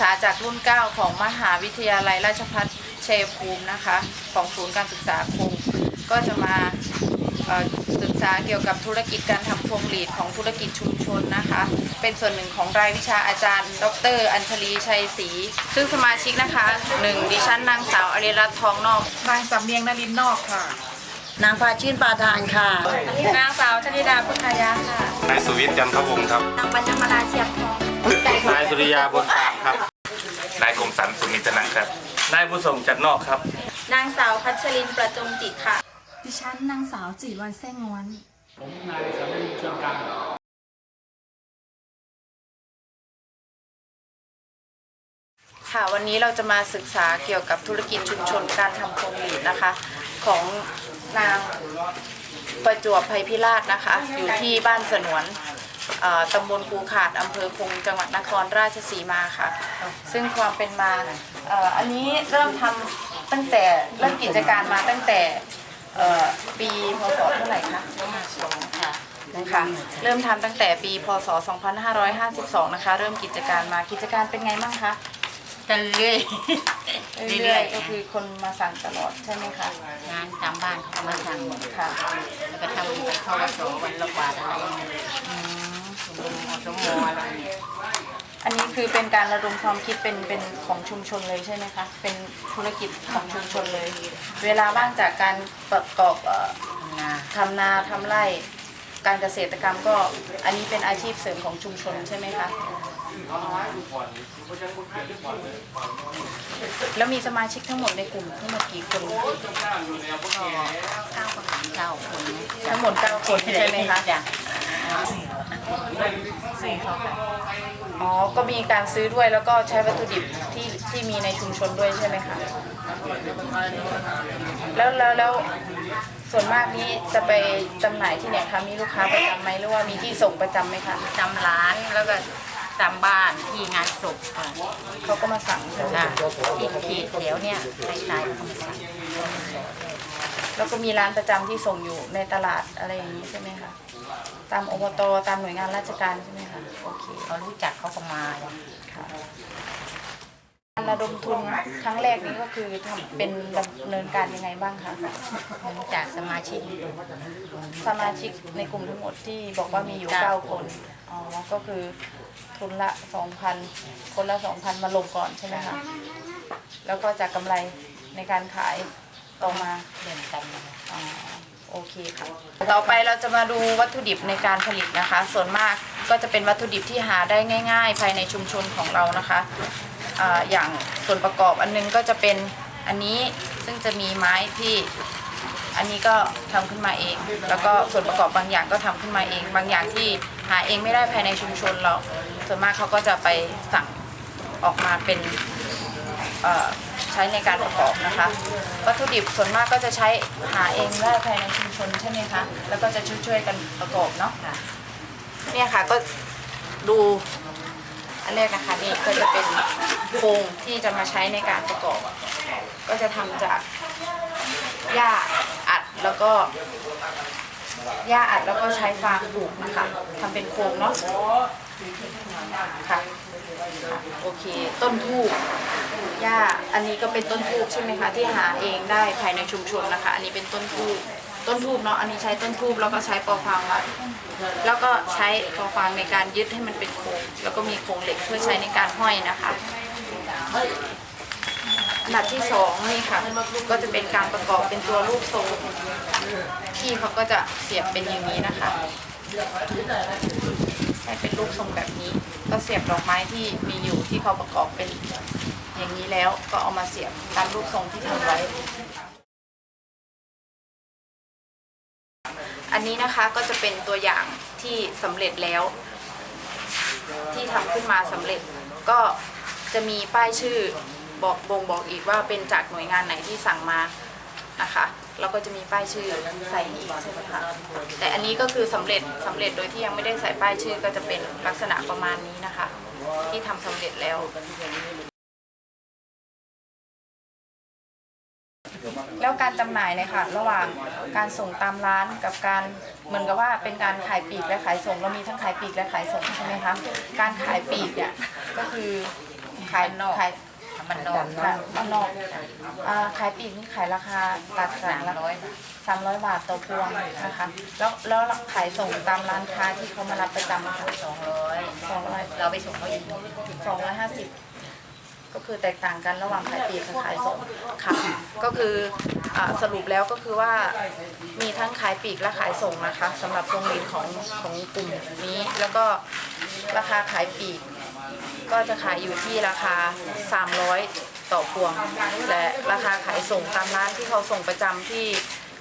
ษาจากรุ่น 9 ของมหาวิทยาลัยราชภัฏชัยภูมินะคะ ของศูนย์การศึกษาคงก็จะมาเอ่อศึกษาเกี่ยวกับธุรกิจการทำพวงหลีดของธุรกิจชุมชนนะคะ เป็นส่วนหนึ่งของรายวิชาอาจารย์ ดร อัญชลีชัยศรีซึ่งสมาชิกนะคะหนึ่งดิฉันนางสาวอริรัตน์ทองนอกนางสำเนียงนรินทร์นอกค่ะ นางพาชื่นปาทานค่ะ นางสาวชนิดาพุทธายะค่ะนายสุวิทย์จันทวงศ์ครับนางปัญญมาลาเชียบทองนายสุริยาบนตาม ครับ นายกรมสรรสุนิจนะครับ นายบุญส่งจัดนอกครับ นางสาวพัชรินประจงจิตค่ะ ดิฉันนางสาวจิรวันแซ่งวนค่ะวันนี้เราจะมาศึกษาเกี่ยวกับธุรกิจชุมชนการทำพวงหลีดนะคะ ของนางประจวบภัยพิราชนะคะ อยู่ที่บ้านสนวนเอ่อ ตำบลภูขาดอำเภอคงจังหวัดนครราชสีมาค่ะ ซึ่งความเป็นมาเอ่ออันนี้เริ่มทำตั้งแต่เริ่มกิจการมาตั้งแต่เอ่อปีพศเท่าไหร่คะค่ะนะคะเริ่มทำตั้งแต่ปีพศ 2552 นะคะ เริ่มกิจการมากิจการเป็นไงบ้างคะกันเรื่อยเรื่อยๆก็คือคนมาสั่งตลอดใช่ไหมคะงานตามบ้านเขามาสั่งค่ะแล้วก็ทำไปเข้าวัดโสวันละบาทอะไร อย่างเงี้ยอืมสมมติสมมติอะไรเนี่ยอันนี้คือเป็นการระดมความคิดเป็นเป็นของชุมชนเลยใช่ไหมคะ เป็นธุรกิจของชุมชนเลย เวลาว่างจากการประกอบเอ่อนาทำนาทำไร่ การเกษตรกรรมก็อันนี้เป็นอาชีพเสริมของชุมชนใช่ไหมคะ แล้วมีสมาชิกทั้งหมดในกลุ่มทั้งหมดกี่คนก็เก้าคนเก้าคนนะทั้งหมดเก้าคนใช่ไหมคะ จ้ะ ซื้อเขาค่ะอ๋อ ก็มีการซื้อด้วยแล้วก็ใช้วัตถุดิบที่ที่มีในชุมชนด้วยใช่ไหมคะ แล้วแล้วแล้วส่วนมากนี้จะไปจำหน่ายที่ไหนคะ มีลูกค้าประจำไหมหรือว่ามีที่ส่งประจำไหมคะ จำร้านแล้วก็จำบ้านที่งานศพค่ะเขาก็มาสั่งใช่ไหมจ้ะที่เขตแถวเนี่ยใกล้ๆเขามาสั่ง แล้วก็มีร้านประจำที่ส่งอยู่ในตลาดอะไรอย่างนี้ใช่ไหมคะตามอบตตามหน่วยงานราชการใช่ไหมคะโอเคเขารู้จักเขาก็มาจ้ะค่ะการระดมทุนครั้งแรกนี้ก็คือทำเป็นดำเนินการยังไงบ้างคะรู้จักสมาชิก สมาชิกในกลุ่มทั้งหมดที่บอกว่ามีอยู่เก้า9คนอ๋อก็คือทุนละ 2,000 คนละ 2,000 มาลงก่อนใช่ไหมคะแล้วก็จากกำไรในการขาย ต่อมาเดินกันมาอ๋อโอเคค่ะต่อไปเราจะมาดูวัตถุดิบในการผลิตนะคะ ส่วนมากก็จะเป็นวัตถุดิบที่หาได้ง่าย ๆ ภายในชุมชนของเรานะคะอ่าอย่างส่วนประกอบอันนึงก็จะเป็นอันนี้ซึ่งจะมีไม้ที่อันนี้ก็ทำขึ้นมาเอง แล้วก็ส่วนประกอบบางอย่างก็ทำขึ้นมาเอง บางอย่างที่หาเองไม่ได้ภายในชุมชนเราส่วนมากเขาก็จะไปสั่งออกมาเป็นเอ่อใช้ในการประกอบนะคะ วัตถุดิบส่วนมากก็จะใช้หาเองได้ภายในชุมชนใช่ไหมคะแล้วก็จะช่วยๆกันประกอบเนาะเนี่ยค่ะก็ดูอันแรกนะคะนี่ก็จะเป็นโครงที่จะมาใช้ในการประกอบ ก็จะทำจากหญ้าอัดแล้วก็หญ้าอัดแล้วก็ใช้ฟางปลูกนะคะทำเป็นโครงเนาะ ค่ะ โอเค ต้นทูบหญ้าอันนี้ก็เป็นต้นทูบใช่ไหมคะที่หาเองได้ภายในชุมชนนะคะ อันนี้เป็นต้นทูบต้นทูบเนาะอันนี้ใช้ต้นทูบแล้วก็ใช้ปอฟางรัดแล้วก็ใช้ปอฟางในการยึดให้มันเป็นโครงแล้วก็มีโครงเหล็กเพื่อใช้ในการห้อยนะคะอันดับที่สองนี่ค่ะ ก็จะเป็นการประกอบเป็นตัวรูปทรงที่เขาก็จะเสียบเป็นอย่างนี้นะคะ ให้เป็นรูปทรงแบบนี้ ก็เสียบดอกไม้ที่มีอยู่ที่เขาประกอบเป็นอย่างนี้แล้วก็เอามาเสียบตามรูปทรงที่ทำไว้ อันนี้นะคะก็จะเป็นตัวอย่างที่สำเร็จแล้ว ที่ทำขึ้นมาสำเร็จก็จะมีป้ายชื่อบอกบ่งบอกอีกว่าเป็นจากหน่วยงานไหนที่สั่งมานะคะ แล้วก็จะมีป้ายชื่อใส่อีกใช่ไหมคะแต่อันนี้ก็คือสำเร็จสำเร็จโดยที่ยังไม่ได้ใส่ป้ายชื่อก็จะเป็นลักษณะประมาณนี้นะคะ ที่ทำสำเร็จแล้ว แล้วการจำหน่ายเนี่ยค่ะ ระหว่างการส่งตามร้านกับการเหมือนกับว่าเป็นการขายปลีกและขายส่งเรามีทั้งขายปลีกและขายส่งใช่ไหมคะการขายปลีกเนี่ยก็คือขายนอกขาย มันนอกขายข้างนอกอ่าขายปลีกนี่ขายราคาตัดสาสามมร้อยบาทสามร้อยบาทต่อพวงนะคะ แล้วแล้วขายส่งตามร้านค้าที่เขามารับประจำค่ะสองร้อยสองร้อยเราไปส่งเขาอีกสองร้อยห้าสิบก็คือแตกต่างกันระหว่างขายปลีกกับขายส่งค่ะ ก็คืออ่าสรุปแล้วก็คือว่ามีทั้งขายปลีกและขายส่งนะคะสำหรับพวงหลีดของของกลุ่มนี้ แล้วก็ราคาขายปลีก ก็จะขายอยู่ที่ราคา 300 ต่อพวง และราคาขายส่งตามร้านที่เขาส่งประจำที่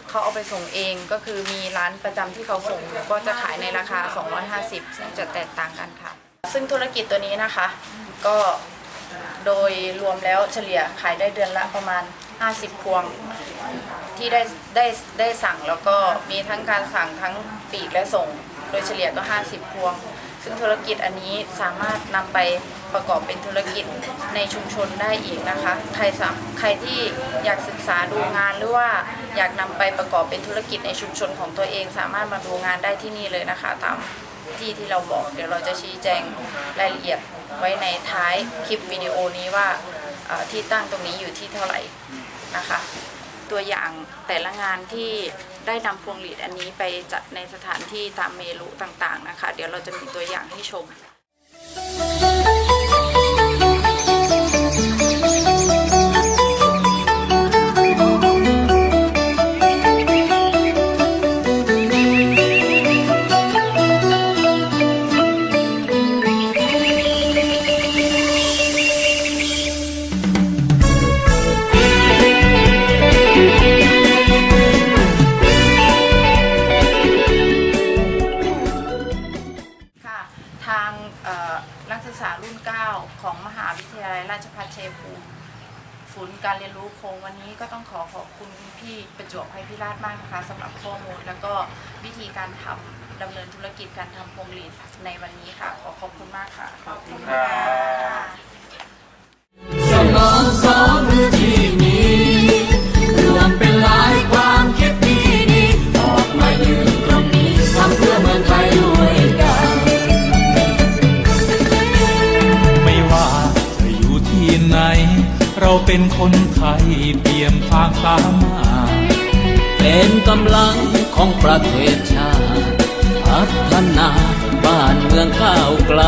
เขาเอาไปส่งเองก็คือมีร้านประจำที่เขาส่ง ก็จะขายในราคา 250 ซึ่งจะแตกต่างกันค่ะ ซึ่งธุรกิจตัวนี้นะคะ ก็โดยรวมแล้วเฉลี่ยขายได้เดือนละประมาณ 50 พวง ที่ได้ได้ได้สั่งแล้วก็มีทั้งการสั่งทั้งปีกและส่ง โดยเฉลี่ยก็ 50 พวง ซึ่งธุรกิจอันนี้สามารถนำไปประกอบเป็นธุรกิจในชุมชนได้อีกนะคะ ใครสามใครที่อยากศึกษาดูงานหรือว่าอยากนำไปประกอบเป็นธุรกิจในชุมชนของตัวเอง สามารถมาดูงานได้ที่นี่เลยนะคะตามที่ที่เราบอก เดี๋ยวเราจะชี้แจงรายละเอียดไว้ในท้ายคลิปวิดีโอนี้ว่าที่ตั้งตรงนี้อยู่ที่เท่าไหร่นะคะ ตัวอย่างแต่ละงานที่ ได้นำพวงหลีดอันนี้ไปจัดในสถานที่ตามเมลุต่างๆนะคะ เดี๋ยวเราจะมีตัวอย่างให้ชม นักศึกษารุ่น 9 ของมหาวิทยาลัยราชภัฏเชียงภูมิศูนย์การเรียนรู้โครงวันนี้ก็ต้องขอขอบคุณพี่ประจวบไพพิราชมากนะคะสำหรับข้อมูล แล้วก็วิธีการทำดำเนินธุรกิจการทำพวงหลีดในวันนี้ค่ะ ขอขอบคุณมากค่ะ ขอบคุณค่ะ เราเป็นคนไทยเปี่ยมทางสามารถเป็นกำลังของประเทศชาติ พัฒนาบ้านเมืองก้าวไกล